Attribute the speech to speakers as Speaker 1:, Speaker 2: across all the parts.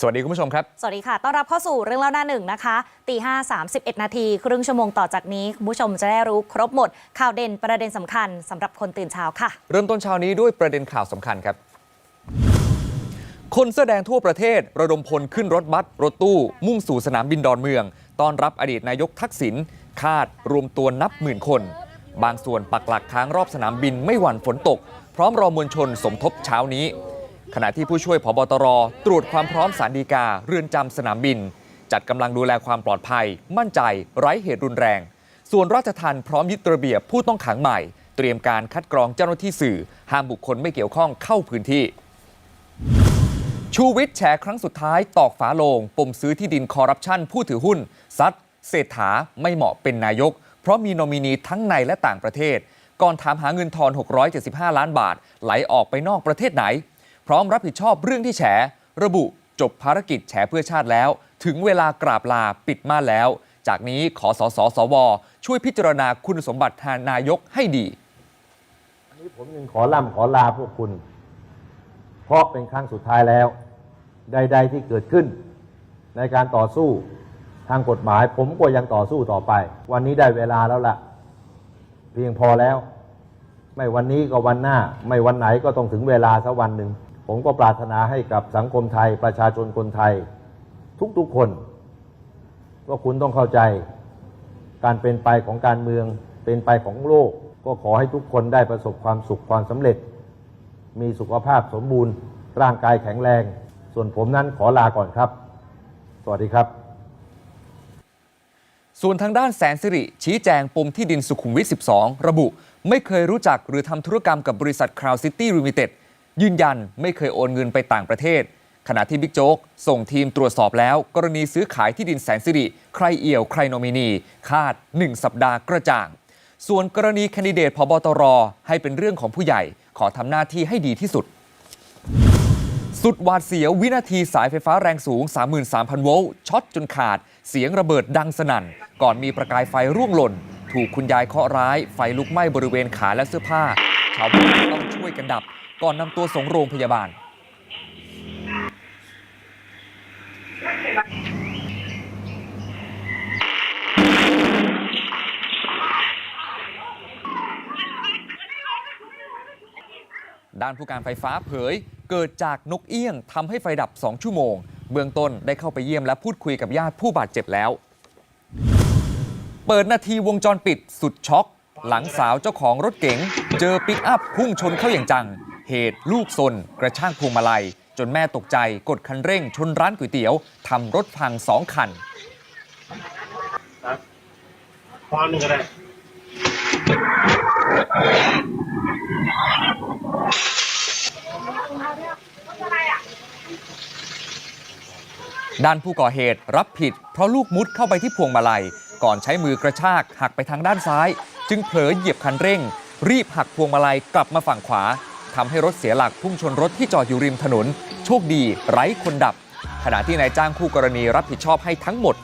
Speaker 1: สวัสดีคุณผู้ชมครับ
Speaker 2: สวัสดีค่ะ ต้อนรับเข้าสู่เรื่องเล่าหน้าหนึ่งนะคะตีห้าสามสิบเอ็ดนาทีครึ่งชั่วโมงต่อจากนี้ คุณผู้ชมจะได้รู้ครบหมด ข่าวเด่นประเด็นสำคัญสำหรับคนตื่นเช้าค่ะ
Speaker 1: เริ่มต้นเช้านี้ด้วยประเด็นข่าวสำคัญครับ คนเสื้อแดงทั่วประเทศ ระดมพลขึ้นรถบัสรถตู้มุ่งสู่สนามบินดอนเมือง ต้อนรับอดีตนายกทักษิณคาดรวมตัวนับหมื่นคน บางส่วนปักหลักค้างรอบสนามบินไม่หวั่นฝนตก พร้อมรอมวลชนสมทบเช้านี้ ขณะที่ผู้ช่วยผบตรตรวจความพร้อมสารดีกา เรือนจำสนามบิน จัดกำลังดูแลความปลอดภัย มั่นใจ ไร้เหตุรุนแรง ส่วนราชทันพร้อมยึดระเบียบผู้ต้องขังใหม่ เตรียมการคัดกรองเจ้าหน้าที่สื่อ ห้ามบุคคลไม่เกี่ยวข้องเข้าพื้นที่ ชูวิทย์แฉครั้งสุดท้ายตอกฝาโลง ปมซื้อที่ดินคอร์รัปชันผู้ถือหุ้นซัดเศรษฐาไม่เหมาะเป็นนายก เพราะมีโนมินีทั้งในและต่างประเทศ ก่อนถามหาเงินทอน 675 ล้านบาท ไหลออกไปนอกประเทศไหน พร้อมรับผิดชอบเรื่องที่แฉ ระบุจบภารกิจแฉเพื่อชาติแล้ว ถึงเวลากราบลาปิดม่านแล้ว จากนี้ขอสสสว ช่วยพิจารณาคุณสมบัติทางนายกให้ดี
Speaker 3: อันนี้ผมยังขอล่ำขอลาพวกคุณ เพราะเป็นครั้งสุดท้ายแล้ว ใด ๆ ที่เกิดขึ้น ในการต่อสู้ทางกฎหมาย ผมก็ยังต่อสู้ต่อไป วันนี้ได้เวลาแล้วล่ะ เพียงพอแล้ว ไม่วันนี้ก็วันหน้า ไม่วันไหนก็ต้องถึงเวลาสักวันหนึ่ง ผมก็ปรารถนาให้กับสังคมไทยประชาชนคนไทย ทุกๆคนว่าคุณต้องเข้าใจการเป็นไปของการเมืองเป็นไปของโลก ก็ขอให้ทุกคนได้ประสบความสุขความสำเร็จ มีสุขภาพสมบูรณ์ ร่างกายแข็งแรง ส่วนผมนั้นขอลาก่อนครับ สวัสดีครับ
Speaker 1: ส่วนทางด้านแสนสิริ ชี้แจงปมที่ดินสุขุมวิท 12 ระบุ ไม่เคยรู้จักหรือทำธุรกรรมกับบริษัท Crown City Limited ยืนยันไม่เคยโอนเงินไปต่างประเทศ ขณะที่บิ๊กโจ๊กส่งทีมตรวจสอบแล้ว กรณีซื้อขายที่ดินแสนสิริ ใครเอี่ยวใครโนมินี คาด 1 สัปดาห์กระจ่าง ส่วนกรณีแคนดิเดตพบตร ให้เป็นเรื่องของผู้ใหญ่ ขอทำหน้าที่ให้ดีที่สุด สุดหวาดเสียววินาทีสายไฟฟ้าแรงสูง 33,000 โวลต์ช็อตจนขาด เสียงระเบิดดังสนั่น ก่อนมีประกายไฟร่วงหล่น ถูกคุณยายเคาะร้าย ไฟลุกไหม้บริเวณขาและเสื้อผ้า ชาวบ้านต้องช่วยกันดับ ก่อนนำตัวส่งโรงพยาบาล ด้านผู้การไฟฟ้าเผย เกิดจากนกเอี้ยงทำให้ไฟดับ 2 ชั่วโมง เบื้องต้นได้เข้าไปเยี่ยมและพูดคุยกับญาติผู้บาดเจ็บแล้ว เปิดนาทีวงจรปิดสุดช็อก หลังสาวเจ้าของรถเก๋ง เจอปิกอัพพุ่งชนเข้าอย่างจัง เหตุลูกซนกระช่างพวงมาลัย จนแม่ตกใจกดคันเร่ง ชนร้านก๋วยเตี๋ยวทำรถพังสองคัน
Speaker 4: พอหนึ่งก็ได้
Speaker 1: ด้านผู้ก่อเหตุรับผิด เพราะลูกมุดเข้าไปที่พวงมาลัย ก่อนใช้มือกระชากหักไปทางด้านซ้าย จึงเผลอเหยียบคันเร่ง รีบหักพวงมาลัยกลับมาฝั่งขวา ทำให้รถเสียหลักพุ่งชนรถที่จอดอยู่ริมถนน โชคดีไร้คนดับ ขณะที่นายจ้างคู่กรณีรับผิดชอบให้ทั้งหมด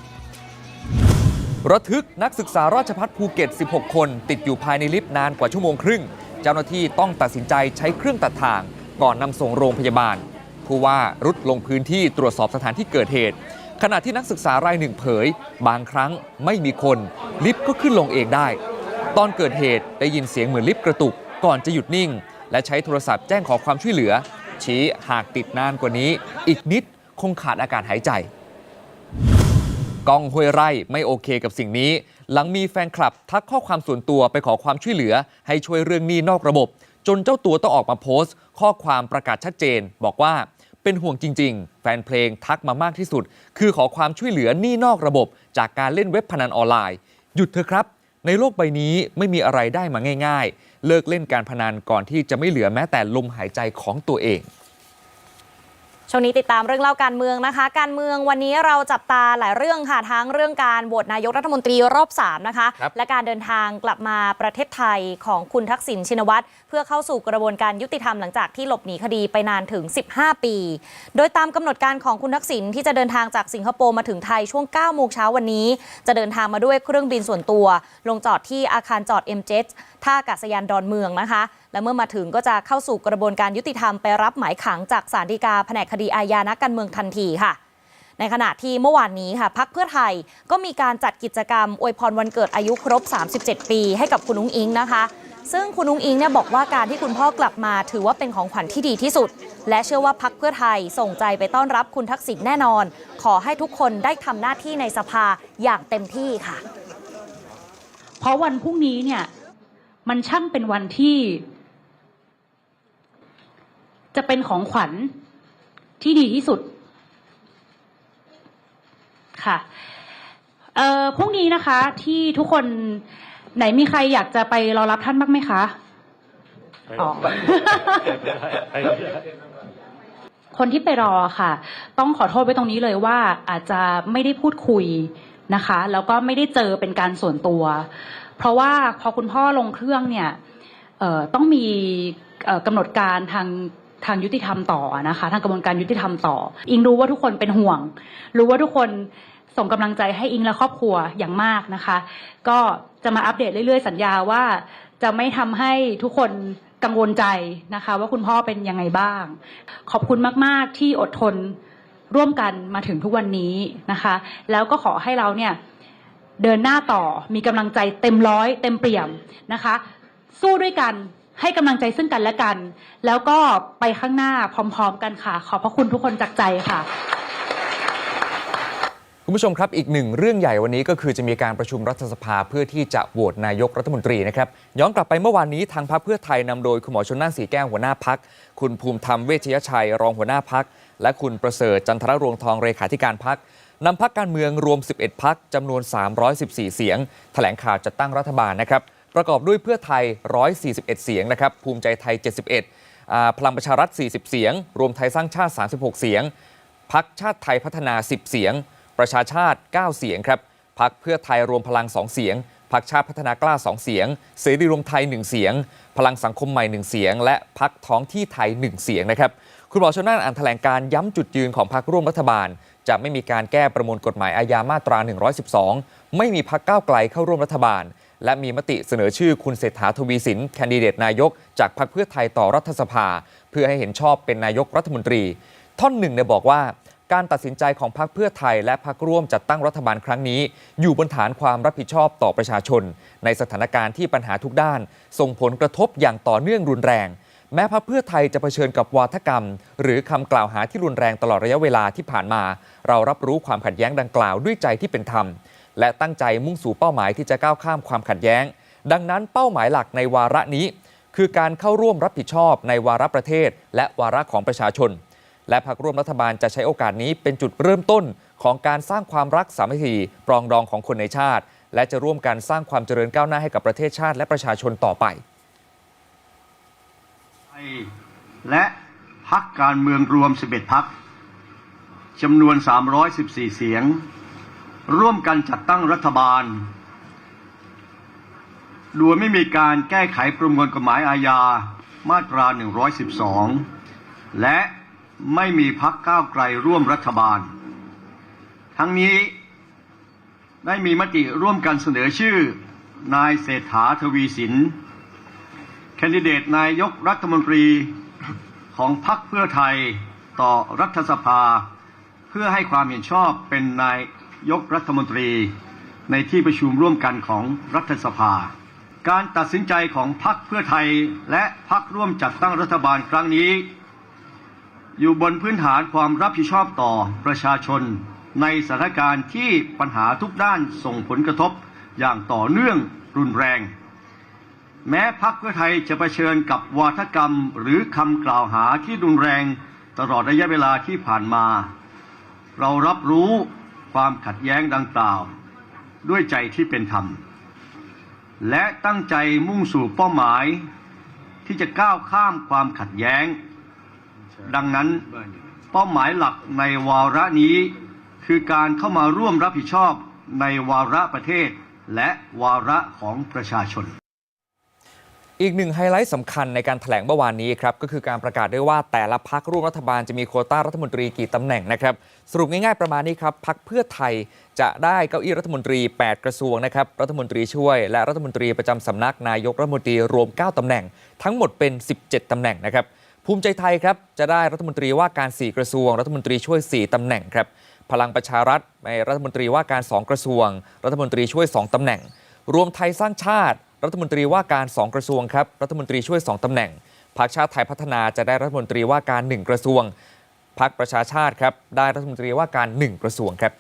Speaker 1: ระทึกนักศึกษาราชพัฒภูเก็ต 16 คน ติดอยู่ภายในลิฟต์นานกว่าชั่วโมงครึ่ง เจ้าหน้าที่ต้องตัดสินใจใช้เครื่องตัดทาง ก่อนนำส่งโรงพยาบาล ผู้ว่ารุดลงพื้นที่ตรวจสอบสถานที่เกิดเหตุ ขณะที่นักศึกษารายหนึ่งเผย บางครั้งไม่มีคน ลิฟต์ก็ขึ้นลงเองได้ ตอนเกิดเหตุได้ยินเสียงเหมือนลิฟต์กระตุก ก่อนจะหยุดนิ่ง และใช้โทรศัพท์แจ้งขอความช่วยเหลือ ชี้หากติดนานกว่านี้ อีกนิดคงขาดอากาศหายใจก้องห้วยไร่ไม่โอเคกับสิ่งนี้ หลังมีแฟนคลับทักข้อความส่วนตัวไปขอความช่วยเหลือ ให้ช่วยเรื่องหนี้นอกระบบ จนเจ้าตัวต้องออกมาโพสต์ ข้อความประกาศชัดเจน บอกว่าเป็นห่วงจริง ๆ แฟนเพลงทักมามากที่สุด คือขอความช่วยเหลือหนี้นอกระบบ จากการเล่นเว็บพนันออนไลน์ หยุดเถอะครับ ในโลกใบนี้ไม่มีอะไรได้มาง่าย เลิกเล่นการพนันก่อนที่จะไม่เหลือแม้แต่ลมหายใจของตัวเอง
Speaker 2: ช่วงนี้ติดตามเรื่องเล่าการเมืองนะคะ การเมืองวันนี้เราจับตาหลายเรื่องค่ะทั้งเรื่องการโหวตนายกรัฐมนตรีรอบ3นะคะ
Speaker 1: ครับ
Speaker 2: และการเดินทางกลับมาประเทศไทยของคุณทักษิณชินวัตรเพื่อเข้าสู่กระบวนการยุติธรรมหลังจากที่หลบหนีคดีไปนานถึง 15 ปี โดยตามกำหนดการของคุณทักษิณที่จะเดินทางจากสิงคโปร์มาถึงไทยช่วง9โมงเช้าวันนี้ จะเดินทางมาด้วยเครื่องบินส่วนตัว ลงจอดที่อาคารจอด m อ็ท่าอากาศยานดอนเมืองนะคะ และเมื่อมาถึงก็จะเข้าสู่กระบวนการยุติธรรมไปรับหมายขังจากศาลฎีกาแผนกคดีอาญานักการเมืองทันทีค่ะในขณะที่เมื่อวานนี้ค่ะพักเพื่อไทยก็มีการจัดกิจกรรมอวยพรวันเกิดอายุครบ 37 ปี ให้กับคุณนุ้งอิงนะคะ ซึ่งคุณนุ้งอิงเนี่ยบอกว่าการที่คุณพ่อกลับมาถือว่าเป็นของขวัญที่ดีที่สุด และเชื่อว่าพักเพื่อไทยส่งใจไปต้อนรับคุณทักษิณแน่นอน ขอให้ทุกคนได้ทำหน้าที่ในสภาอย่างเต็มที่ค่ะ
Speaker 5: เพราะวันพรุ่งนี้เนี่ยมันช่างเป็นวันที่ จะเป็นของขวัญที่ดีที่สุด ค่ะเอ่อพรุ่งนี้นะคะ ที่ทุกคนไหนมีใครอยากจะไปรอรับท่านบ้างไหมคะอ๋อคนที่ไปรอค่ะ ต้องขอโทษไว้ตรงนี้เลยว่าอาจจะไม่ได้พูดคุยนะคะ แล้วก็ไม่ได้เจอเป็นการส่วนตัว เพราะว่าพอคุณพ่อลงเครื่องเนี่ยเอ่อต้องมีเอ่อกำหนดการทาง ทางยุติธรรมต่อนะคะ ทางกระบวนการยุติธรรมต่อ อิงรู้ว่าทุกคนเป็นห่วง รู้ว่าทุกคนส่งกำลังใจให้อิงและครอบครัวอย่างมากนะคะ ก็จะมาอัปเดตเรื่อยๆ สัญญาว่าจะไม่ทำให้ทุกคนกังวลใจนะคะ ว่าคุณพ่อเป็นยังไงบ้าง ขอบคุณมากๆที่อดทนร่วมกันมาถึงทุกวันนี้นะคะ แล้วก็ขอให้เราเนี่ยเดินหน้าต่อมีกำลังใจเต็มร้อยเต็มเปี่ยมนะคะ สู้ด้วยกัน ให้กำลังใจซึ่งกันและกัน แล้วก็ไปข้างหน้าพร้อม ๆ กันค่ะ ขอบพระคุณทุกคนจากใจค่ะ
Speaker 6: คุณผู้ชมครับอีกหนึ่งเรื่องใหญ่วันนี้ก็คือจะมีการประชุมรัฐสภาเพื่อที่จะโหวตนายกรัฐมนตรีนะครับย้อนกลับไปเมื่อวานนี้ทางพรรคเพื่อไทยนำโดยคุณหมอชนน่านสีแก้วหัวหน้าพัก คุณภูมิธรรมเวชยชัย รองหัวหน้าพัก และคุณประเสริฐจันทรรวงทองเลขาธิการพักนำพักการเมืองรวม 11 พักจำนวน 314 เสียง แถลงข่าวจัดตั้งรัฐบาลนะครับ ประกอบด้วยเพื่อไทย 141 เสียงนะครับ ภูมิใจไทย 71 พลังประชารัฐ 40 เสียง รวมไทยสร้างชาติ 36 เสียง พักชาติไทยพัฒนา 10 เสียง ประชาชาติ 9 เสียงครับ พักเพื่อไทยรวมพลัง 2 เสียง พักชาติพัฒนากล้า 2 เสียง เสรีรวมไทย 1 เสียง พลังสังคมใหม่ 1 เสียง และพักท้องที่ไทย 1 เสียงนะครับ คุณหมอชนน่านอ่านแถลงการย้ำจุดยืนของพักร่วมรัฐบาล จะไม่มีการแก้ประมวลกฎหมายอาญามาตรา 112 ไม่มีพักก้าวไกลเข้าร่วมรัฐบาล และมีมติเสนอชื่อคุณเศรษฐาทวีสินแคนดิเดตนายก จากพรรคเพื่อไทยต่อรัฐสภา เพื่อให้เห็นชอบเป็นนายกรัฐมนตรี ท่อนหนึ่งเนี่ยบอกว่า การตัดสินใจของพรรคเพื่อไทย และพรรคร่วมจัดตั้งรัฐบาลครั้งนี้ อยู่บนฐานความรับผิดชอบต่อประชาชน ในสถานการณ์ที่ปัญหาทุกด้าน ส่งผลกระทบอย่างต่อเนื่องรุนแรงแม้พรรคเพื่อไทยจะเผชิญกับวาทกรรม หรือคำกล่าวหาที่รุนแรงตลอดระยะเวลาที่ผ่านมา เรารับรู้ความขัดแย้งดังกล่าวด้วยใจที่เป็นธรรม และตั้งใจมุ่งสู่เป้าหมายที่จะก้าวข้ามความขัดแย้ง ดังนั้นเป้าหมายหลักในวาระนี้ คือการเข้าร่วมรับผิดชอบในวาระประเทศ และวาระของประชาชน และพรรคร่วมรัฐบาลจะใช้โอกาสนี้เป็นจุดเริ่มต้นของการสร้างความรักสามัคคีปรองดองของคนในชาติ และจะร่วมกันสร้างความเจริญก้าวหน้าให้กับประเทศชาติและประชาชนต่อไป
Speaker 7: ไทยและพักการเมืองรวม 11 พักจำนวน 314 เสียง ร่วมกันจัดตั้งรัฐบาล โดยไม่มีการแก้ไขประมวลกฎหมายอาญามาตรา 112 และไม่มีพักก้าวไกลร่วมรัฐบาล ทั้งนี้ได้มีมติร่วมกันเสนอชื่อ นายเศรษฐาทวีสิน แคนดิเดตนายกรัฐมนตรีของพรรคเพื่อไทยต่อรัฐสภา เพื่อให้ความเห็นชอบเป็นนาย ยกรัฐมนตรี ในที่ประชุมร่วมกันของรัฐสภา การตัดสินใจของพรรคเพื่อไทยและพรรคร่วมจัดตั้งรัฐบาลครั้งนี้ อยู่บนพื้นฐานความรับผิดชอบต่อประชาชน ในสถานการณ์ที่ปัญหาทุกด้านส่งผลกระทบอย่างต่อเนื่องรุนแรง แม้พักเพื่อไทยจะเผชิญกับวาทกรรมหรือคำกล่าวหาที่รุนแรงตลอดระยะเวลาที่ผ่านมา เรารับรู้ ความขัดแย้งดังกล่าว ด้วยใจที่เป็นธรรม และตั้งใจมุ่งสู่เป้าหมาย ที่จะก้าวข้ามความขัดแย้ง ดังนั้นเป้าหมายหลักในวาระนี้ คือการเข้ามาร่วมรับผิดชอบในวาระประเทศ และวาระของประชาชน
Speaker 6: อีกหนึ่งไฮไลท์สำคัญในการถแถลงเมื่อวานนี้ครับก็คือการประกาศด้วยว่าแต่ละพักร่วมรัฐบาลจะมีโคต้ารัฐมนตรีกี่ตำแหน่งนะครับสรุปง่ายๆประมาณนี้ครับพักเพื่อไทยจะได้เก้าอี้รัฐมนตรี 8 กระทรวงนะครับรัฐมนตรีช่วย และรัฐมนตรีประจำสำนักนายกรัฐมนตรีรวม 9ตำแหน่ง ทั้งหมดเป็น 17ตำแหน่งนะครับภูมิใจไทยครับจะได้รัฐมนตรีว่าการ 4 กระทรวง รัฐมนตรีช่วย 4ตำแหน่งครับพลังประชารัฐในรัฐมนตรีว่าการ 2 กระทรวง รัฐมนตรีช่วย 2ตำแหน่ง รวมไทยสร้างชาติ รัฐมนตรีว่าการ 2 กระทรวงครับรัฐมนตรีช่วย 2ตำแหน่งพรรคชาติไทยพัฒนาจะได้รัฐมนตรีว่าการ 1 กระทรวงพรรคประชาชาติครับได้รัฐมนตรีว่าการ 1 กระทรวงครับ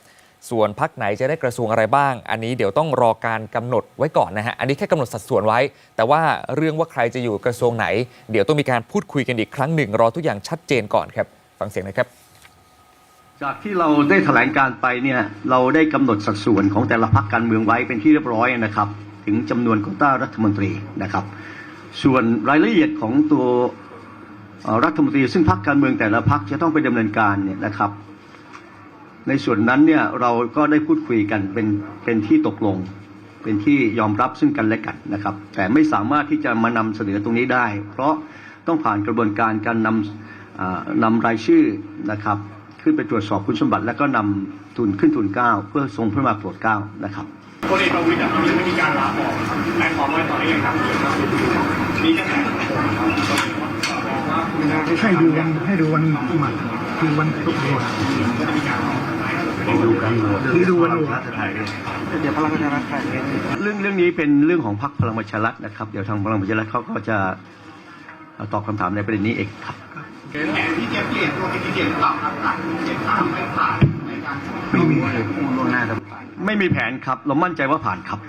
Speaker 6: ส่วนพักไหนจะได้กระทรวงอะไรบ้าง อันนี้เดี๋ยวต้องรอการกำหนดไว้ก่อนนะฮะ อันนี้แค่กำหนดสัดส่วนไว้ แต่ว่าเรื่องว่าใครจะอยู่กระทรวงไหน เดี๋ยวต้องมีการพูดคุยกันอีกครั้งหนึ่ง รอทุกอย่างชัดเจนก่อนครับ ฟังเสียงนะครับ
Speaker 7: จากที่เราได้แถลงการไปเนี่ย เราได้กำหนดสัดส่วนของแต่ละพรรคการเมืองไว้เป็นที่เรียบร้อยนะครับ ถึงจำนวนโคต้ารัฐมนตรีนะครับ ส่วนรายละเอียดของตัวรัฐมนตรี ซึ่งพรรคการเมืองแต่ละพรรคจะต้องไปดำเนินการเนี่ยนะครับ ในส่วนนั้นเนี่ยเราก็ได้พูดคุยกันเป็นเป็นที่ตกลง เป็นที่ยอมรับซึ่งกันและกันนะครับ แต่ไม่สามารถที่จะมานำเสนอตรงนี้ได้ เพราะต้องผ่านกระบวนการการนำนำรายชื่อนะครับ ขึ้นไปตรวจสอบคุณสมบัติ แล้วก็นำทุนขึ้นทุนเก้าเพื่อทรงพระมาโปรดเก้านะครับ
Speaker 1: พลเอกประวิตรยังไม่มีการลาออกแต่ขอไว้ต่อได้ยังครับมีกระแส
Speaker 8: ให้ดูวันให้ดูวันหมัดคือวันทุกโหวตคือดูวันโหวต
Speaker 7: เรื่องเรื่องนี้เป็นเรื่องของพรรคพลังประชารัฐนะครับ เดี๋ยวทางพลังประชารัฐเขาก็จะตอบคำถามในประเด็นนี้เองครับ
Speaker 1: แผนที่เตรียมเปลี่ยนตัวเป็นที่เปลี่ยนหรือเปล่าครับเปลี่ยนตามไม่ผ่านในการ
Speaker 7: ไม่มี ไม่มีแผนครับ เรามั่นใจว่าผ่านครับ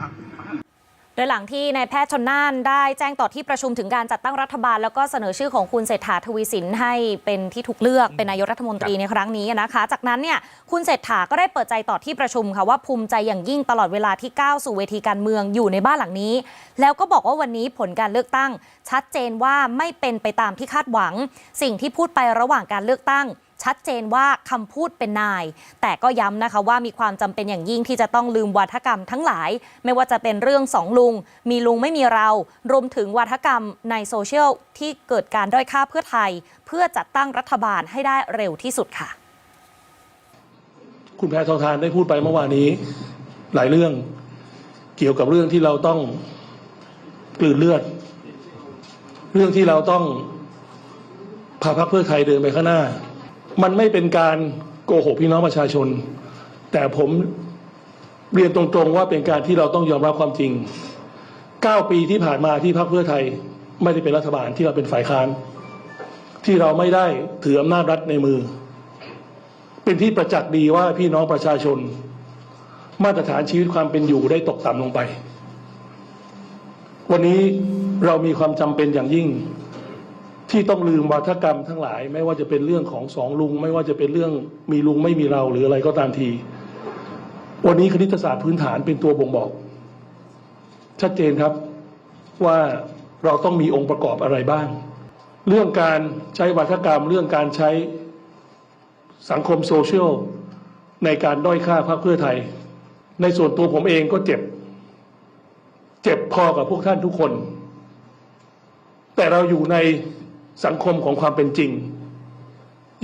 Speaker 2: โดยหลังที่นายแพทย์ชนน่านได้แจ้งต่อที่ประชุมถึงการจัดตั้งรัฐบาล แล้วก็เสนอชื่อของคุณเศรษฐาทวีสินให้เป็นที่ถูกเลือกเป็นนายกรัฐมนตรีในครั้งนี้นะคะ จากนั้นเนี่ยคุณเศรษฐาก็ได้เปิดใจต่อที่ประชุมค่ะว่าภูมิใจอย่างยิ่งตลอดเวลาที่ก้าวสู่เวทีการเมืองอยู่ในบ้านหลังนี้ แล้วก็บอกว่าวันนี้ผลการเลือกตั้ง ชัดเจนว่าไม่เป็นไปตามที่คาดหวัง สิ่งที่พูดไประหว่างการเลือกตั้ง ชัดเจนว่าคำพูดเป็นนาย แต่ก็ย้ำนะคะว่ามีความจำเป็นอย่างยิ่งที่จะต้องลืมวาทกรรมทั้งหลาย ไม่ว่าจะเป็นเรื่องสองลุง มีลุงไม่มีเรา รวมถึงวาทกรรมในโซเชียลที่เกิดการด้อยค่าเพื่อไทย เพื่อจัดตั้งรัฐบาลให้ได้เร็วที่สุดค่ะ
Speaker 8: คุณแพทองทานได้พูดไปเมื่อวานนี้ หลายเรื่องเกี่ยวกับเรื่องที่เราต้องกลืนเลือด เรื่องที่เราต้องพาพรรคเพื่อไทยเดินไปข้างหน้า มันไม่เป็นการโกหกพี่น้องประชาชน แต่ผมเรียนตรงๆว่าเป็นการที่เราต้องยอมรับความจริง 9 ปีที่ผ่านมาที่พรรคเพื่อไทยไม่ได้เป็นรัฐบาลที่เราเป็นฝ่ายค้าน ที่เราไม่ได้ถืออำนาจรัฐในมือ เป็นที่ประจักษ์ดีว่าพี่น้องประชาชน มาตรฐานชีวิตความเป็นอยู่ได้ตกต่ำลงไป วันนี้เรามีความจำเป็นอย่างยิ่ง ที่ต้องลืมวาทกรรมทั้งหลาย ไม่ว่าจะเป็นเรื่องของสองลุง ไม่ว่าจะเป็นเรื่องมีลุงไม่มีเราหรืออะไรก็ตามที วันนี้คณิตศาสตร์พื้นฐานเป็นตัวบ่งบอก ชัดเจนครับว่าเราต้องมีองค์ประกอบอะไรบ้าง เรื่องการใช้วาทกรรม เรื่องการใช้สังคมโซเชียลในการด้อยค่าพรรคเพื่อไทย ในส่วนตัวผมเองก็เจ็บ เจ็บพอกับพวกท่านทุกคน แต่เราอยู่ใน สังคมของความเป็นจริง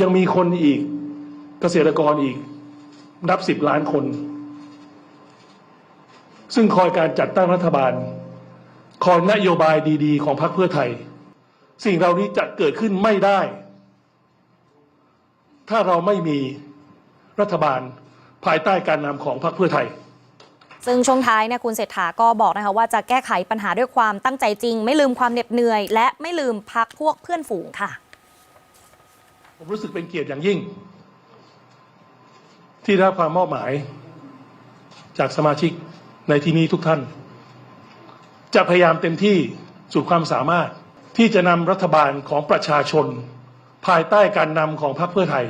Speaker 8: ยังมีคนอีกเกษตรกรอีก นับสิบล้านคน ซึ่งคอยการจัดตั้งรัฐบาล คอยนโยบายดีๆ ของพรรคเพื่อไทย สิ่งเหล่านี้จะเกิดขึ้นไม่ได้ ถ้าเราไม่มีรัฐบาลภายใต้การนำของพรรคเพื่อไทย
Speaker 2: ซึ่งช่วงท้ายเนี่ยคุณเศรษฐาก็บอกนะคะว่าจะแก้ไขปัญหาด้วยความตั้งใจจริง ไม่ลืมความเหน็ดเหนื่อย และไม่ลืมพักพวกเพื่อนฝูงค่ะ
Speaker 8: ผมรู้สึกเป็นเกียรติอย่างยิ่ง ที่ได้รับความมอบหมาย จากสมาชิกในที่นี้ทุกท่าน จะพยายามเต็มที่สุดความสามารถที่จะนำรัฐบาลของประชาชน ภายใต้การนำของพรรคเพื่อไทย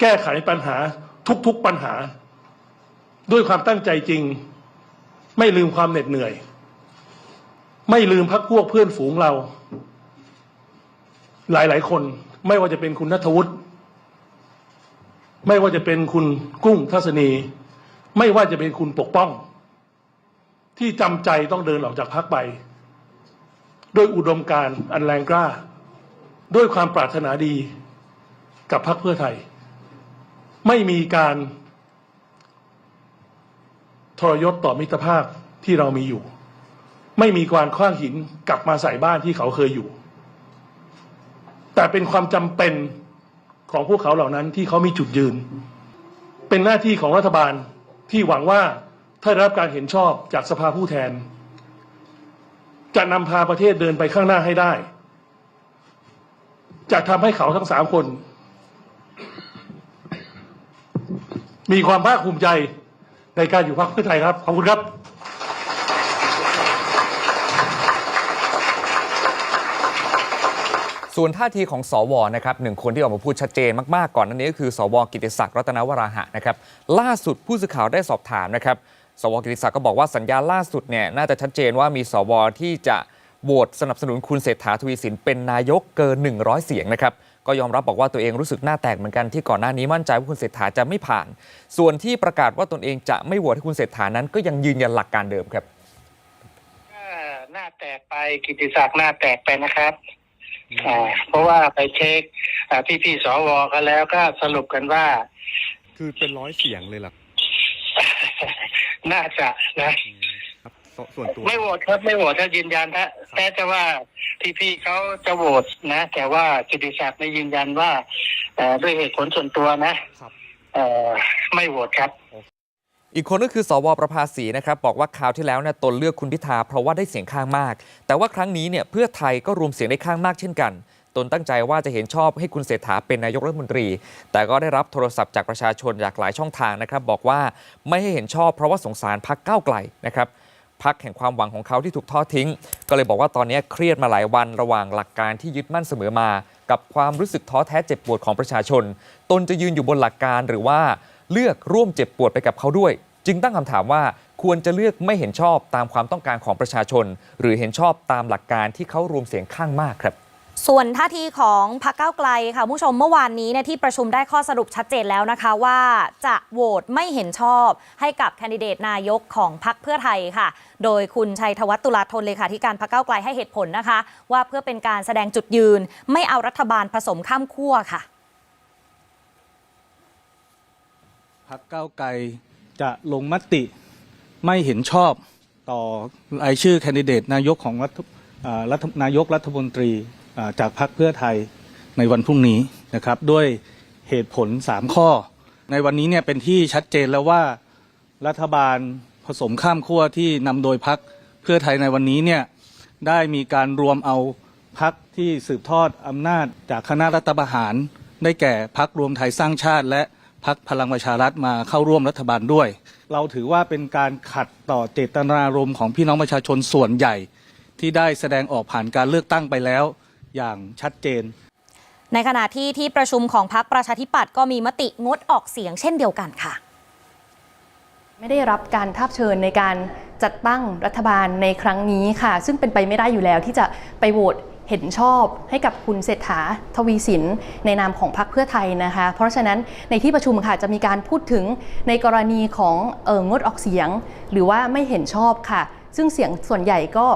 Speaker 8: แก้ไขปัญหาทุกๆปัญหา ด้วยความตั้งใจจริง ไม่ลืมความเหน็ดเหนื่อย ไม่ลืมพักพวกเพื่อนฝูงเรา หลายๆ คนไม่ว่าจะเป็นคุณนัทวุฒิไม่ว่าจะเป็นคุณกุ้งทัศนี ไม่ว่าจะเป็นคุณปกป้อง ที่จำใจต้องเดินออกจากพักไป ด้วยอุดมการณ์อันแรงกล้า ด้วยความปรารถนาดีกับพักเพื่อไทย ไม่มีการ ทรยศต่อมิตรภาพที่เรามีอยู่ ไม่มีการคว้างหินกลับมาใส่บ้านที่เขาเคยอยู่ แต่เป็นความจำเป็นของพวกเขาเหล่านั้นที่เขามีจุดยืน เป็นหน้าที่ของรัฐบาลที่หวังว่าถ้าได้รับการเห็นชอบจากสภาผู้แทน จะนำพาประเทศเดินไปข้างหน้าให้ได้ จะทำให้เขาทั้งสามคน มีความภาคภูมิใจ ในการอยู่พรรคเพื่อไทยครับ ขอบคุณครับ
Speaker 6: ส่วนท่าทีของสวนะครับหนึ่งคนที่ออกมาพูดชัดเจนมากๆก่อนนั้นนี้ก็คือ สวกิติศักดิ์รัตนวราหะนะครับล่าสุดผู้สื่อข่าวได้สอบถามนะครับสวกิติศักดิ์ก็บอกว่าสัญญาล่าสุดเนี่ยน่าจะชัดเจนว่ามีสวที่จะโหวตสนับสนุนคุณเศรษฐาทวีสินเป็นนายกเกิน 100 เสียงนะครับ ก็ยอมรับบอกว่าตัวเองรู้สึกหน้าแตกเหมือนกันที่ก่อนหน้านี้มั่นใจว่าคุณเศรษฐาจะไม่ผ่าน ส่วนที่ประกาศว่าตนเองจะไม่โหวตให้คุณเศรษฐานั้น ก็ยังยืนยันหลักการเดิมครับ
Speaker 9: ถ้าหน้าแตกไปกิติศักดิ์หน้าแตกไปนะครับอ่าเพราะว่าไปเช็คอ่าพี่ๆสวกันแล้วก็สรุปกันว่า
Speaker 10: คือเป็นร้อยเสียงเลยล่ะ
Speaker 9: น่าจะนะ
Speaker 10: ครับ สส่วนตัว
Speaker 9: ไม่โหวตครับไม่โหวตถ้ายืนยันถ้าแต่จะว่าพี่ๆเขาจะโหวตนะ แต่ว่ากิติศักดิ์ไม่ยืนยันว่าเอ่อด้วยเหตุผลส่วนตัวนะครับ เอ่อไม่โหวตครับ
Speaker 6: อีกคนก็คือสวประภาสีนะครับบอกว่าคราวที่แล้วเนี่ยตนเลือกคุณพิธาเพราะว่าได้เสียงข้างมาก แต่ว่าครั้งนี้เนี่ยเพื่อไทยก็รวมเสียงได้ข้างมากเช่นกัน ตนตั้งใจว่าจะเห็นชอบให้คุณเศรษฐาเป็นนายกรัฐมนตรี แต่ก็ได้รับโทรศัพท์จากประชาชนจากหลายช่องทางนะครับบอกว่าไม่ให้เห็นชอบเพราะว่าสงสารพักก้าวไกลนะครับ พักแห่งความหวังของเขาที่ถูกทอดทิ้ง ก็เลยบอกว่าตอนนี้เครียดมาหลายวันระหว่างหลักการที่ยึดมั่นเสมอมา กับความรู้สึกท้อแท้เจ็บปวดของประชาชน ตนจะยืนอยู่บนหลักการหรือว่าเลือกร่วมเจ็บปวดไปกับเขาด้วย จึงตั้งคำถามว่าควรจะเลือกไม่เห็นชอบตามความต้องการของประชาชน หรือเห็นชอบตามหลักการที่เขารวมเสียงข้างมากครับ
Speaker 2: ส่วนท่าทีของพรรคก้าไกลค่ะผู้ชมเมื่อวานนี้เนี่ยที่ประชุมได้ข้อสรุปชัดเจนแล้วนะคะว่าจะโหวตไม่เห็นชอบให้กับแคนดิเดตนายกของพรรคเพื่อไทยค่ะ โดยคุณชัยธวัฒน์ตุลาธนเลขาธิการพรรคก้าไกลให้เหตุผลนะคะ ว่าเพื่อเป็นการแสดงจุดยืน ไม่เอารัฐบาลผสมข้ามขั้วค่ะ
Speaker 11: พักเก้าไกลจะลงมติไม่เห็นชอบต่อรายชื่อแคนดิเดตนายกของรัฐนายกรัฐมนตรี จากพรรคเพื่อไทยในวันพรุ่งนี้นะครับด้วยเหตุผล 3 ข้อ ในวันนี้เนี่ยเป็นที่ชัดเจนแล้วว่ารัฐบาลผสมข้ามขั้วที่นำโดยพรรคเพื่อไทยในวันนี้เนี่ยได้มีการรวมเอาพรรคที่สืบทอดอำนาจจากคณะรัฐประหาร ได้แก่พรรครวมไทยสร้างชาติ และพรรคพลังประชารัฐมาเข้าร่วมรัฐบาลด้วย เราถือว่าเป็นการขัดต่อเจตนารมณ์ของพี่น้องประชาชนส่วนใหญ่ ที่ได้แสดงออกผ่านการเลือกตั้งไปแล้ว อย่างชัดเจน
Speaker 2: ในขณะที่ที่ประชุมของพรรคประชาธิปัตย์ก็มีมติงดออกเสียงเช่นเดียวกันค่ะ
Speaker 12: ไม่ได้รับการทาบเชิญในการจัดตั้งรัฐบาลในครั้งนี้ค่ะ ซึ่งเป็นไปไม่ได้อยู่แล้วที่จะไปโหวตเห็นชอบให้กับคุณเศรษฐาทวีสินในนามของพรรคเพื่อไทยนะคะ เพราะฉะนั้นในที่ประชุมค่ะจะมีการพูดถึงในกรณีของเอองดออกเสียง หรือว่าไม่เห็นชอบค่ะ ซึ่งเสียงส่วนใหญ่ก็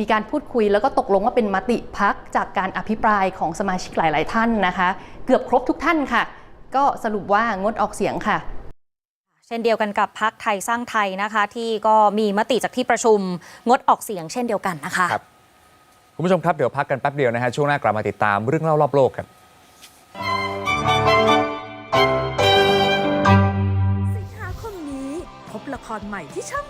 Speaker 12: มีการพูดคุยแล้วก็ตกลงว่าเป็นมติพักจากการอภิปรายของสมาชิกหลาย ๆ ท่านนะคะ เกือบครบทุกท่านค่ะ ก็สรุปว่างดออกเสียงค่ะ
Speaker 2: เช่นเดียวกันกับพักไทยสร้างไทยนะคะ ที่ก็มีมติจากที่ประชุมงดออกเสียงเช่นเดียวกันนะคะ
Speaker 6: ครับคุณผู้ชมครับเดี๋ยวพักกันแป๊บเดียวนะฮะช่วงหน้ากลับมาติดตามเรื่องเล่ารอบโลกครับ
Speaker 13: สิงหาคมนี้พบละครใหม่ที่ช่อง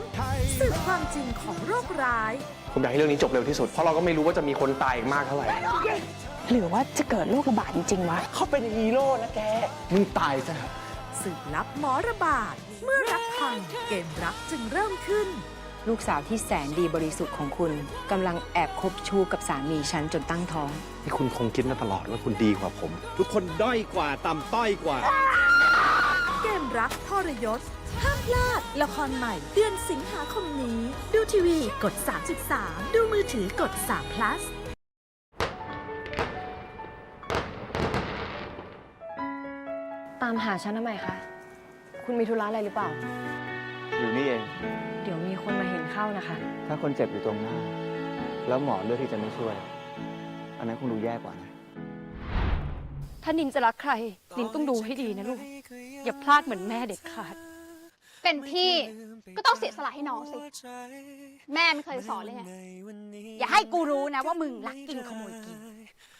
Speaker 13: 3สืบความจริงของโรคร้าย
Speaker 14: ผมอยากให้เรื่องนี้จบเร็วที่สุด เพราะเราก็ไม่รู้ว่าจะมีคนตายอีกมากเท่าไหร่
Speaker 13: หรือว่าจะเกิดโรคระบาดจริงๆวะ
Speaker 14: เขาเป็นฮีโร่นะแก มึงตายซะ
Speaker 13: สืบลับหมอระบาด เมื่อรักพังเกมรักจึงเริ่มขึ้น
Speaker 15: ลูกสาวที่แสนดีบริสุทธิ์ของคุณกำลังแอบคบชู้กับสามีฉันจนตั้งท้อง
Speaker 14: ที่คุณคงคิดมาตลอดว่าคุณดีกว่าผม
Speaker 10: ทุกคนด้อยกว่าต่ำต้อยกว่า
Speaker 13: เกมรักทรยศ ห้ามพลาด ละครใหม่ เดือนสิงหาคมนี้ ดูทีวีกด 33 ดูมือถือกด3 plus
Speaker 15: ตามหาฉันทำไมคะ คุณมีธุระอะไรหรือเปล่า
Speaker 14: อยู่นี่เอง
Speaker 15: เดี๋ยวมีคนมาเห็นเข้านะคะ
Speaker 14: ถ้าคนเจ็บอยู่ตรงหน้า แล้วหมอเลือกที่จะไม่ช่วย อันนั้นคงดูแย่กว่านะ
Speaker 15: ถ้านินจะรักใคร นินต้องดูให้ดีนะลูก อย่าพลาดเหมือนแม่เด็ดขาด
Speaker 16: เป็นพี่ก็ต้องเสียสละให้น้องสิ แม่ไม่เคยสอนเลยไง อย่าให้กูรู้นะว่ามึงรักกินขโมยกิน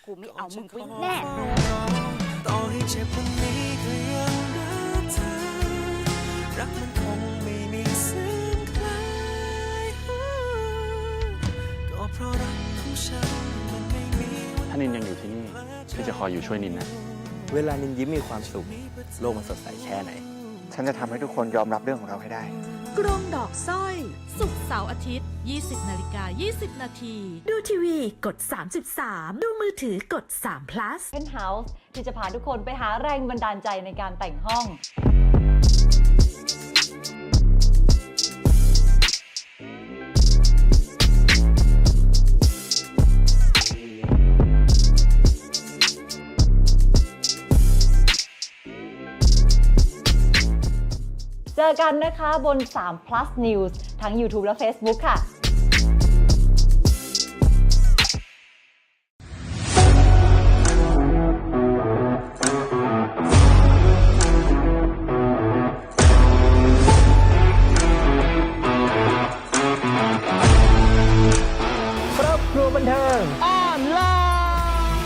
Speaker 16: กูไม่เอามึงไปแน่
Speaker 13: วยัม่ถ้านินยังอยู่ที่นี่
Speaker 17: พี่จะคอยอยู่ช่วยนินนะ
Speaker 14: เวลานินยิ้มมีความสุข โลกมันสดใสแค่ไหน ฉันจะทำให้ทุกคนยอมรับเรื่องของเราให้ได้
Speaker 13: กรงดอกสร้อย สุกร์เสาร์อาทิตย์ 20นาฬิกา20 นาที ดูทีวีกด 33 ดูมือถือกด3 plus
Speaker 2: เพนเฮาส์ที่จะพาทุกคนไปหาแรงบันดาลใจในการแต่งห้อง จอกันนะคะบน 3 plus news ทั้ง YouTube และ Facebook ค่ะ
Speaker 18: ครอบครัวบันเทิงออนไลน์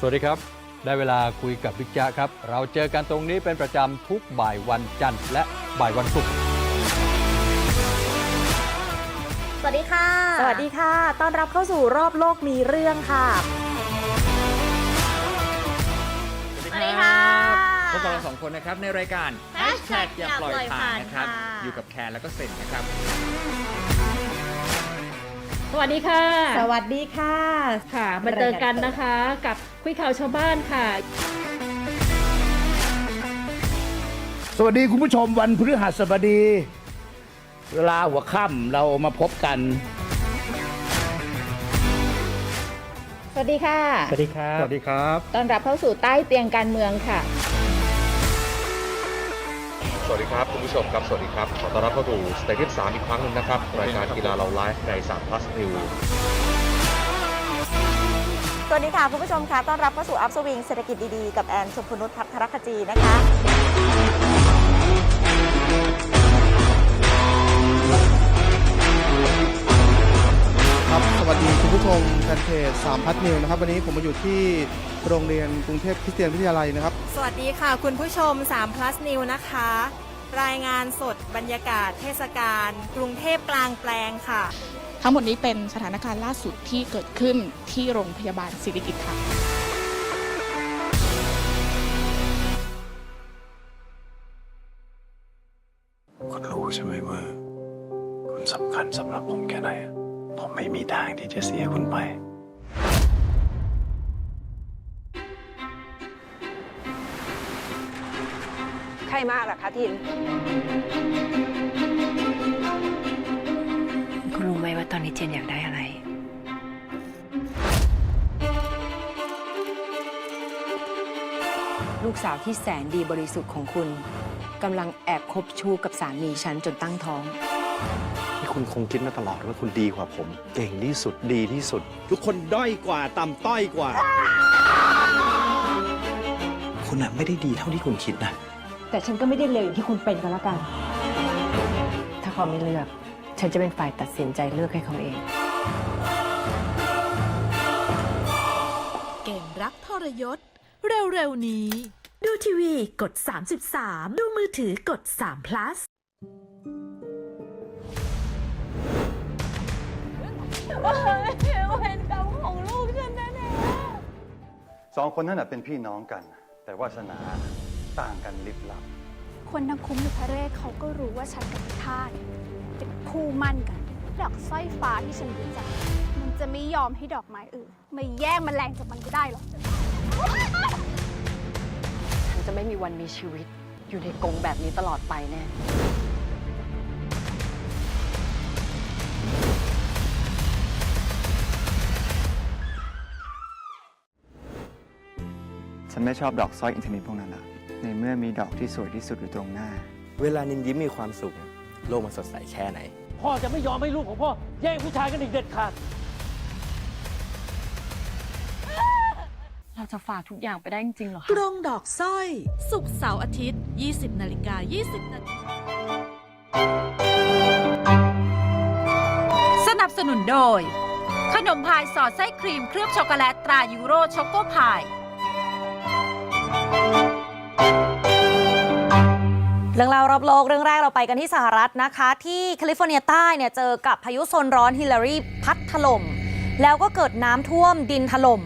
Speaker 19: สวัสดีครับ ได้เวลาคุยกับบิ๊กจ๊ะครับ เราเจอกันตรงนี้เป็นประจำทุกบ่ายวันจันทร์และบ่ายวันศุกร์
Speaker 2: สวัสดีค่ะ สวัสดีค่ะ ต้อนรับเข้าสู่รอบโลกมีเรื่องค่ะ
Speaker 6: สวัสดีค่ะพบกับเราสองคนนะครับในรายการ
Speaker 2: Hashtag
Speaker 6: อย่าปล่อย
Speaker 2: อย่าปล่อย
Speaker 6: ผ่า
Speaker 2: ผ่านน
Speaker 6: นะครับ
Speaker 2: ค่ะ
Speaker 6: อยู่กับแคนแล้วก็เซนนะครับ
Speaker 20: สวัสดีค่ะ
Speaker 2: สวัสดีค่ะ
Speaker 20: ค่ะมาเจอกันนะคะกับคุยข่าวชาวบ้านค่ะ
Speaker 18: สวัสดีคุณผู้ชมวันพฤหัสบดี เวลาหัวค่ำเรามาพบกัน
Speaker 21: สวัสดีค่ะ
Speaker 19: สวัสดีครับ สวัสดีครับ
Speaker 21: ต้อนรับเข้าสู่ใต้เตียงการเมืองค่ะ
Speaker 22: สวัสดีครับ คุณผู้ชมครับ สวัสดีครับ ขอต้อนรับเข้าสู่สเตเดียม3อีกครั้งหนึ่งนะครับ รายการกีฬาเราไลฟ์ใน3 plus new
Speaker 2: สวัสดีค่ะ คุณผู้ชมค่ะ ต้อนรับเข้าสู่อัพสวิงเศรษฐกิจดี ๆ กับแอนชมพนุษพัทรคจีนะคะ
Speaker 23: วัสดีคุณผู้ชมแฟนเพจสามพัทนิวนะครับ วันนี้ผมมาอยู่ที่โรงเรียนกรุงเทพคริสเตียนวิทยาลัยนะครับ
Speaker 24: สวัสดีค่ะ คุณผู้ชม3 plus new นะคะ รายงานสดบรรยากาศเทศกาลกรุงเทพกลางแปลงค่ะ
Speaker 25: ทั้งหมดนี้เป็นสถานการณ์ล่าสุดที่เกิดขึ้นที่โรงพยาบาลศิริกิติ์ค่ะ
Speaker 26: คุณรู้ใช่ไหมว่าคุณสำคัญสำหรับผมแค่ไหน ผมไม่มีทางที่จะเสียคุณไป
Speaker 27: ใครมากล่ะคะทิน
Speaker 28: คุณรู้ไหมว่าตอนนี้เจนอยากได้อะไร ลูกสาวที่แสนดีบริสุทธิ์ของคุณกำลังแอบคบชู้กับสามีฉันจนตั้งท้อง
Speaker 26: ที่ คุณคงคิดมาตลอดว่าคุณดีกว่าผม เก่งที่สุดดีที่สุด
Speaker 10: ทุกคนด้อยกว่าต่ำต้อยกว่า
Speaker 26: คุณน่ะไม่ได้ดีเท่าที่คุณคิดนะ
Speaker 28: แต่ฉันก็ไม่ได้เลวอย่างที่คุณเป็นก็แล้วกัน ถ้าเขาไม่เลือก ฉันจะเป็นฝ่ายตัดสินใจเลือกให้เขาเอง
Speaker 13: เกมรักทรยศ เร็ว ๆ นี้ ดูทีวีกด 33 ดูมือถือกด3 plus
Speaker 16: เวรกรรมของลูกฉันแน่
Speaker 29: สองคนนั้นน่ะเป็นพี่น้องกัน แต่วาสนาต่างกันลิบลับ
Speaker 16: คนทั้งคุ้มอยู่พระเรศเขาก็รู้ว่าฉันกับพิธาตเป็นคู่มั่นกัน ดอกสร้อยฟ้าที่ฉันรู้จัก มันจะไม่ยอมให้ดอกไม้อื่นมาแย่งแมลงจากมันก็ได้หรอก
Speaker 28: ฉันจะไม่มีวันมีชีวิตอยู่ในกรงแบบนี้ตลอดไปแน่
Speaker 14: ฉันไม่ชอบดอกสร้อยอินทนิตพวกนั้นอะในเมื่อมีดอกที่สวยที่สุดอยู่ตรงหน้า
Speaker 30: เวลานินยิ้มมีความสุข โลกมันสดใสแค่ไหน
Speaker 18: พ่อจะไม่ยอมให้ลูกของพ่อ แย่งผู้ชายกันอีกเด็ดขาด
Speaker 28: เราจะฝากทุกอย่างไปได้จริงๆเหรอ
Speaker 13: กรงดอกสร้อย สุกร์เสาร์อาทิตย์ 20 นาฬิกา 20 นาที
Speaker 31: สนับสนุนโดย ขนมพายสอดไส้ครีมเคลือบช็อกโกแลตตรายูโรช็อกโกพาย
Speaker 2: เรื่องราวรอบโลกเรื่องแรกเราไปกันที่สหรัฐนะคะ ที่แคลิฟอร์เนียใต้เนี่ยเจอกับพายุโซนร้อนฮิลลารีพัดถล่ม แล้วก็เกิดน้ำท่วมดินถล่ม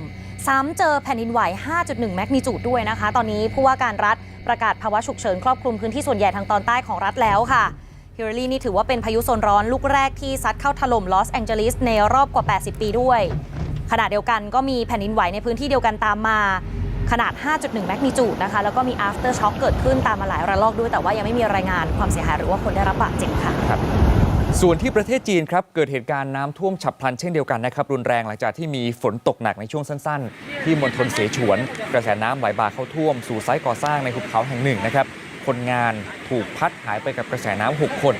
Speaker 2: ซ้ำเจอแผ่นดินไหว 5.1 แมกนิจูดด้วยนะคะ ตอนนี้ผู้ว่าการรัฐประกาศภาวะฉุกเฉินครอบคลุมพื้นที่ส่วนใหญ่ทางตอนใต้ของรัฐแล้วค่ะฮิลลารีนี่ถือว่าเป็นพายุโซนร้อนลูกแรกที่ซัดเข้าถล่มลอสแองเจลิสในรอบกว่า 80 ปีด้วยขณะเดียวกันก็มีแผ่นดินไหวในพื้นที่เดียวกันตามมา ขนาด 5.1 แมกนิจูดนะคะ แล้วก็มี after shock เกิดขึ้นตามมาหลายระลอกด้วย แต่ว่ายังไม่มีรายงานความเสียหายหรือว่าคนได้รับบาดเจ็บค่ะ
Speaker 6: ส่วนที่ประเทศจีนครับ เกิดเหตุการณ์น้ำท่วมฉับพลันเช่นเดียวกันนะครับ รุนแรงหลังจากที่มีฝนตกหนักในช่วงสั้น ๆ ที่มณฑลเสฉวน กระแสน้ำไหลบ่าเข้าท่วม สู่ไซต์ก่อสร้างในหุบเขาแห่งหนึ่งนะครับ คนงานถูกพัดหายไปกับกระแสน้ำ6คน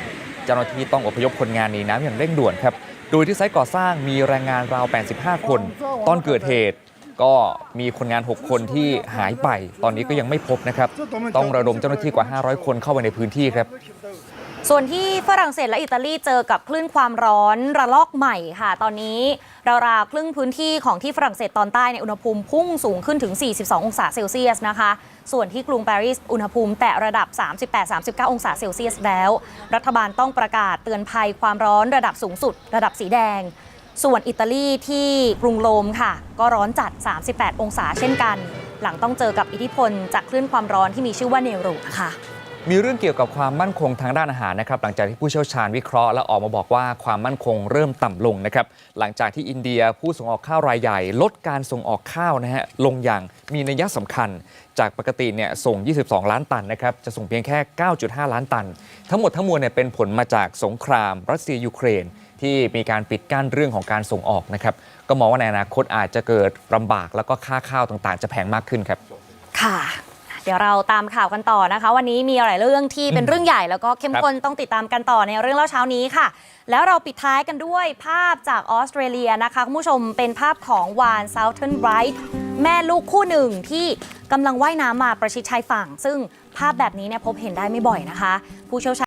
Speaker 6: เจ้าหน้าที่ต้องอพยพคนงานหนีน้ำอย่างเร่งด่วนครับ โดยที่ไซต์ก่อสร้างมีแรงงานราว 85 คน ตอนเกิดเหตุ ก็มีคนงาน 6 คนที่หายไป ตอนนี้ก็ยังไม่พบนะครับ ต้องระดมเจ้าหน้าที่กว่า 500 คนเข้าไปในพื้นที่ครับ
Speaker 2: ส่วนที่ฝรั่งเศสและอิตาลีเจอกับคลื่นความร้อนระลอกใหม่ค่ะ ตอนนี้ราวๆครึ่งพื้นที่ของที่ฝรั่งเศสตอนใต้ในยอุณหภูมิพุ่งสูงขึ้นถึง 42 องศาเซลเซียสนะคะ ส่วนที่กรุงปารีสอุณหภูมิแตะระดับ 38-39 องศาเซลเซียสแล้ว รัฐบาลต้องประกาศเตือนภัยความร้อนระดับสูงสุด ระดับสีแดง ส่วนอิตาลีที่กรุงโรมค่ะ ก็ร้อนจัด 38 องศาเช่นกัน หลังต้องเจอกับอิทธิพลจากคลื่นความร้อนที่มีชื่อว่าเนรูนะคะ
Speaker 6: มีเรื่องเกี่ยวกับความมั่นคงทางด้านอาหารนะครับหลังจากที่ผู้เชี่ยวชาญวิเคราะห์และออกมาบอกว่าความมั่นคงเริ่มต่ำลงนะครับหลังจากที่อินเดียผู้ส่งออกข้าวรายใหญ่ ลดการส่งออกข้าวนะฮะลงอย่างมีนัยสำคัญ จากปกติเนี่ยส่ง 22 ล้านตันนะครับจะส่งเพียงแค่ 9.5 ล้านตัน ทั้งหมดทั้งมวลเนี่ยเป็นผลมาจากสงครามรัสเซียยูเครน ที่มีการปิดกั้นเรื่องของการส่งออกนะครับ ก็มองว่าในอนาคตอาจจะเกิดลำบากแล้วก็ค่าข้าวต่างๆ จะแพงมากขึ้นครับ
Speaker 2: ค่ะ เดี๋ยวเราตามข่าวกันต่อนะคะ วันนี้มีหลายเรื่องที่เป็นเรื่องใหญ่แล้วก็เข้มข้นต้องติดตามกันต่อในเรื่องเล่าเช้านี้ค่ะ แล้วเราปิดท้ายกันด้วยภาพจากออสเตรเลียนะคะคุณผู้ชมเป็นภาพของวาน Southern Bright แม่ลูกคู่หนึ่งที่กำลังว่ายน้ำมาประชิดชายฝั่ง ซึ่งภาพแบบนี้เนี่ยพบเห็นได้ไม่บ่อยนะคะ ผู้เชี่ยวชาญ